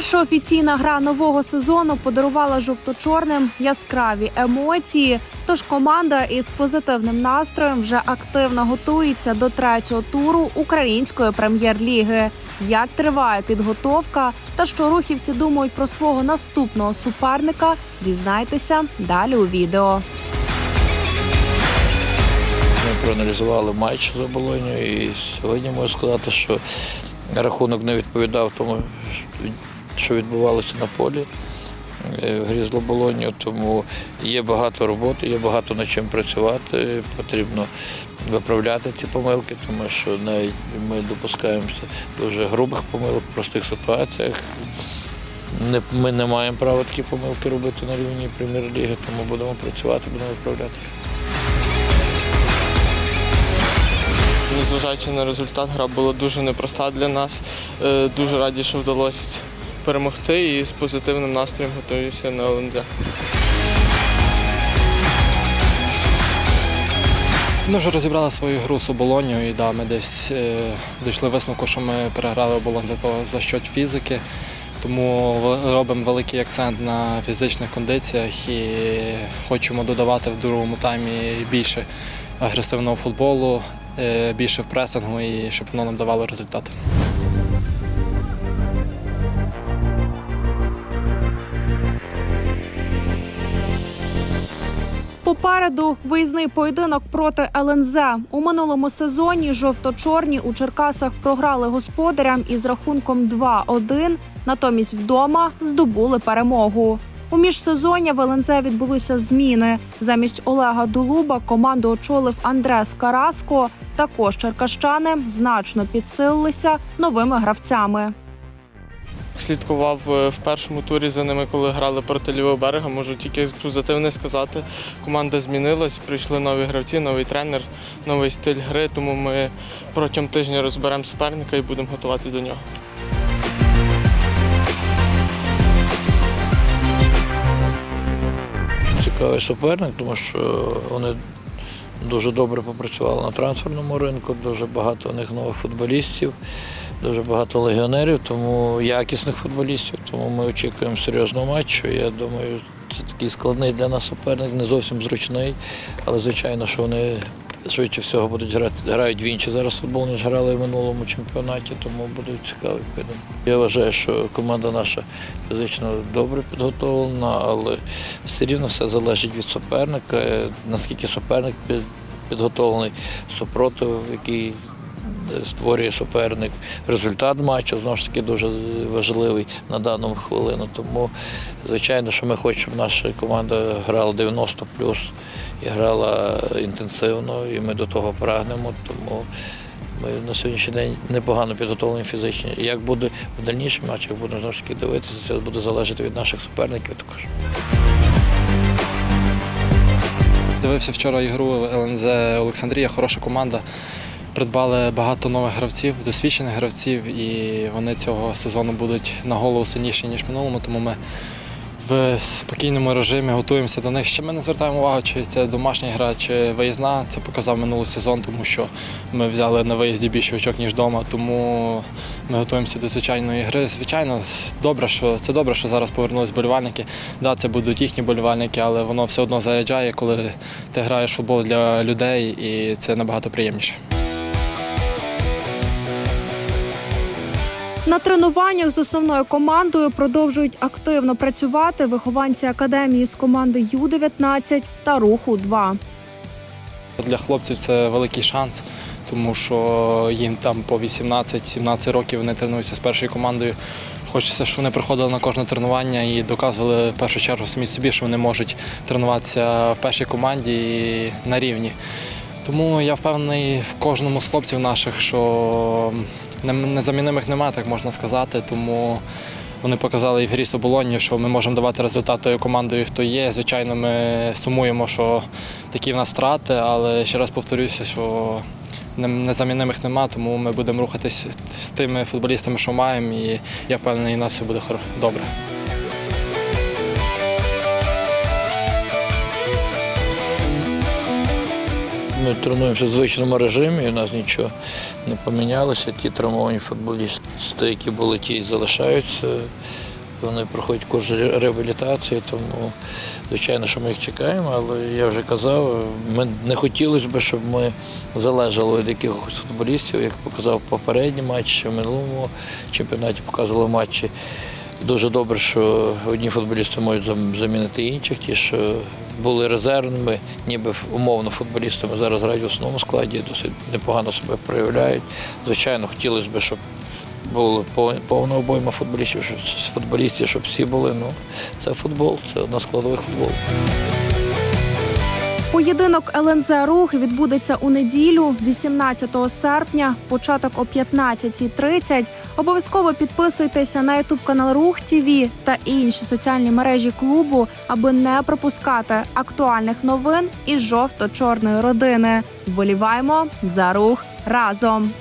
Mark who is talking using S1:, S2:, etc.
S1: Перша офіційна гра нового сезону подарувала жовто-чорним яскраві емоції. Тож команда із позитивним настроєм вже активно готується до третього туру української прем'єр-ліги. Як триває підготовка та що рухівці думають про свого наступного суперника, дізнайтеся далі у відео.
S2: Ми проаналізували матч з оболонью і сьогодні можу сказати, що рахунок не відповідав тому, що відбувалося на полі е, в грі з Лоболонью, тому є багато роботи, є багато над чим працювати. Потрібно виправляти ці помилки, тому що навіть ми допускаємося дуже грубих помилок в простих ситуаціях. Ми не маємо права такі помилки робити на рівні прем'єр-ліги, тому будемо працювати, будемо виправляти.
S3: Незважаючи на результат, гра була дуже непроста для нас. Е, Дуже раді, що вдалося перемогти і з позитивним настроєм готуюся на ЛНЗ.
S4: Ми вже розібрали свою гру з оболонью і да, ми десь е, дійшли висновку, що ми переграли оболонь за того за що фізики. Тому робимо великий акцент на фізичних кондиціях і хочемо додавати в другому таймі більше агресивного футболу, е, більше в пресингу і щоб воно нам давало результат.
S1: Попереду виїзний поєдинок проти ЛНЗ. У минулому сезоні жовто-чорні у Черкасах програли господарям із рахунком 2-1, натомість вдома здобули перемогу. У міжсезоння в ЛНЗ відбулися зміни. Замість Олега Дулуба команду очолив Андрес Караско. Також черкащани значно підсилилися новими гравцями.
S3: Слідкував е, в першому турі за ними, коли грали проти лівого берега. Можу тільки позитивне сказати. Команда змінилась, прийшли нові гравці, новий тренер, новий стиль гри. Тому ми протягом тижня розберемо суперника і будемо готуватися до нього.
S2: цікавий суперник, тому що вони дуже добре попрацювали на трансферному ринку, дуже багато у них нових футболістів, дуже багато легіонерів, тому якісних футболістів. Тому ми очікуємо серйозного матчу. Я думаю, це такий складний для нас суперник, не зовсім зручний, але звичайно, що вони. Швидше всього будуть грати, грають в інші зараз футбол, ніж грали в минулому чемпіонаті, тому буде цікавий поєдинок. Я вважаю, що команда наша фізично добре підготовлена, але все рівно все залежить від суперника. Наскільки суперник під- підготовлений, супротив, який е, створює суперник. Результат матчу знову ж таки дуже важливий на дану хвилину. Тому, звичайно, що ми хочемо, щоб наша команда грала 90 і грала інтенсивно, і ми до того прагнемо. Тому ми на сьогоднішній день непогано підготовлені фізично. Як буде в дальніших матчах, будемо знову ж таки дивитися. Це буде залежати від наших суперників також.
S4: Дивився вчора ігру ЛНЗ Олександрія, хороша команда. Придбали багато нових гравців, досвідчених гравців, і вони цього сезону будуть на голову сильніші, ніж минулому. Тому ми в спокійному режимі готуємося до них. Ще ми не звертаємо увагу, чи це домашня гра, чи виїзна. Це показав минулий сезон, тому що ми взяли на виїзді більше очок, ніж вдома. Тому ми готуємося до звичайної гри. Звичайно, добре, що це добре, що зараз повернулись болівальники. Да, це будуть їхні болівальники, але воно все одно заряджає, коли ти граєш футбол для людей, і це набагато приємніше.
S1: На тренуваннях з основною командою продовжують активно працювати вихованці академії з команди Ю-19 та Руху 2
S4: Для хлопців це великий шанс, тому що їм там по 18-17 років вони тренуються з першою командою. Хочеться, щоб вони приходили на кожне тренування і доказували в першу чергу самі собі, що вони можуть тренуватися в першій команді і на рівні. Тому я впевнений в кожному з хлопців наших, що незамінимих немає, так можна сказати. Тому вони показали і в грі з оболонню, що ми можемо давати результат тою командою, хто є. Звичайно, ми сумуємо, що такі в нас втрати, але ще раз повторюся, що незамінимих нема, тому ми будемо рухатись з тими футболістами, що маємо, і я впевнений, у нас все буде добре.
S2: Ми тренуємося в звичному режимі, у нас нічого не помінялося. Ті травмовані футболісти, які були, ті і залишаються. вони проходять курс реабілітації, тому звичайно, що ми їх чекаємо, але я вже казав, ми не хотілося б, щоб ми залежали від якихось футболістів, як показав попередній матч, в минулому чемпіонаті показували матчі. Дуже добре, що одні футболісти можуть замінити інших, ті, що були резервними, ніби умовно футболістами зараз грають в основному складі, досить непогано себе проявляють. Звичайно, хотілося б, щоб було повна обойма футболістів, щоб футболістів, щоб всі були. Ну, це футбол, це одна з складових футболу.
S1: Поєдинок ЛНЗ Рух відбудеться у неділю, 18 серпня, початок о 15.30. Обов'язково підписуйтеся на ютуб канал Рух ТВ та інші соціальні мережі клубу, аби не пропускати актуальних новин із жовто-чорної родини. Вболіваємо за рух разом.